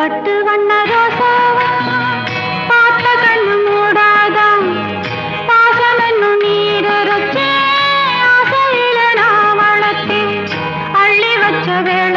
பட்டு வண்ண ரோசா பார்த்த கண்ணு மூடாத? பாசம் என்னும் நீரொச்சே ஆசையில நான் வளர்த்தேன். அள்ளி வச்ச வேலை